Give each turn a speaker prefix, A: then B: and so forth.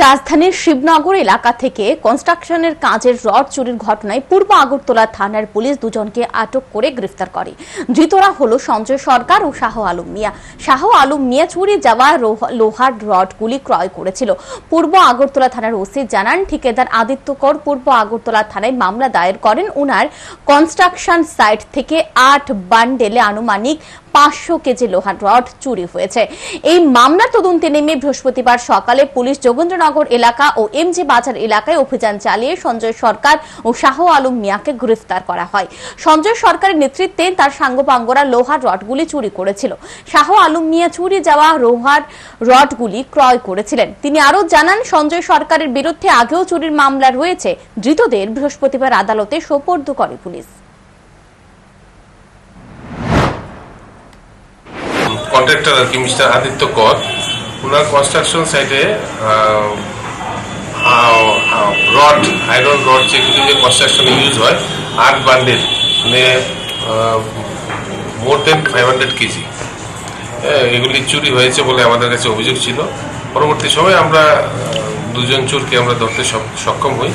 A: রাজধানীর শিবনগর এলাকা থেকে কনস্ট্রাকশনের কাজের রড চুরির ঘটনায় পূর্ব আগরতলা থানার পুলিশ দুজনকে আটক করে গ্রেফতার করে। ধৃতরা হলো সঞ্জয় সরকার ও শাহ আলম মিয়া। শাহ আলম মিয়া চুরি যাওয়া লোহার রডগুলি ক্রয় করেছিল। পূর্ব আগরতলা থানার ওসি জানান, ঠিকাদার আদিত্য কর পূর্ব আগরতলা থানায় মামলা দায়ের করেন। উনার কনস্ট্রাকশন সাইট থেকে আট বান্ডেলে আনুমানিক পাঁচশো কেজি লোহার রড চুরি হয়েছে। এই মামলার তদন্তে নেমে বৃহস্পতিবার সকালে পুলিশ যোগেন্দ্রনগর এলাকা ও এমজি বাজার এলাকায় অভিযান চালিয়ে সঞ্জয় সরকার ও শাহ আলম মিয়াকে গ্রেফতার করা হয়। সঞ্জয় সরকারের নেতৃত্বে তার সাঙ্গপাঙ্গরা লোহার রডগুলি চুরি করেছিল। শাহ আলম মিয়া চুরি যাওয়া লোহার রডগুলি ক্রয় করেছিলেন। তিনি আরও জানান, সঞ্জয় সরকারের বিরুদ্ধে আগেও চুরির মামলা রয়েছে। ধৃতদের বৃহস্পতিবার আদালতে সোপর্দ করে পুলিশ।
B: কন্ট্রাক্টর আর কি মিস্টার আদিত্য কর ওনার কনস্ট্রাকশন সাইটে রড আয়রন রড যেগুলি যে কনস্ট্রাকশনে ইউজ হয়, আট বান্ডেল মানে more than five hundred KG. এগুলি চুরি হয়েছে বলে আমাদের কাছে অভিযোগ ছিল। পরবর্তী সময় আমরা দুজন চোরকে আমরা ধরতে সক্ষম হই।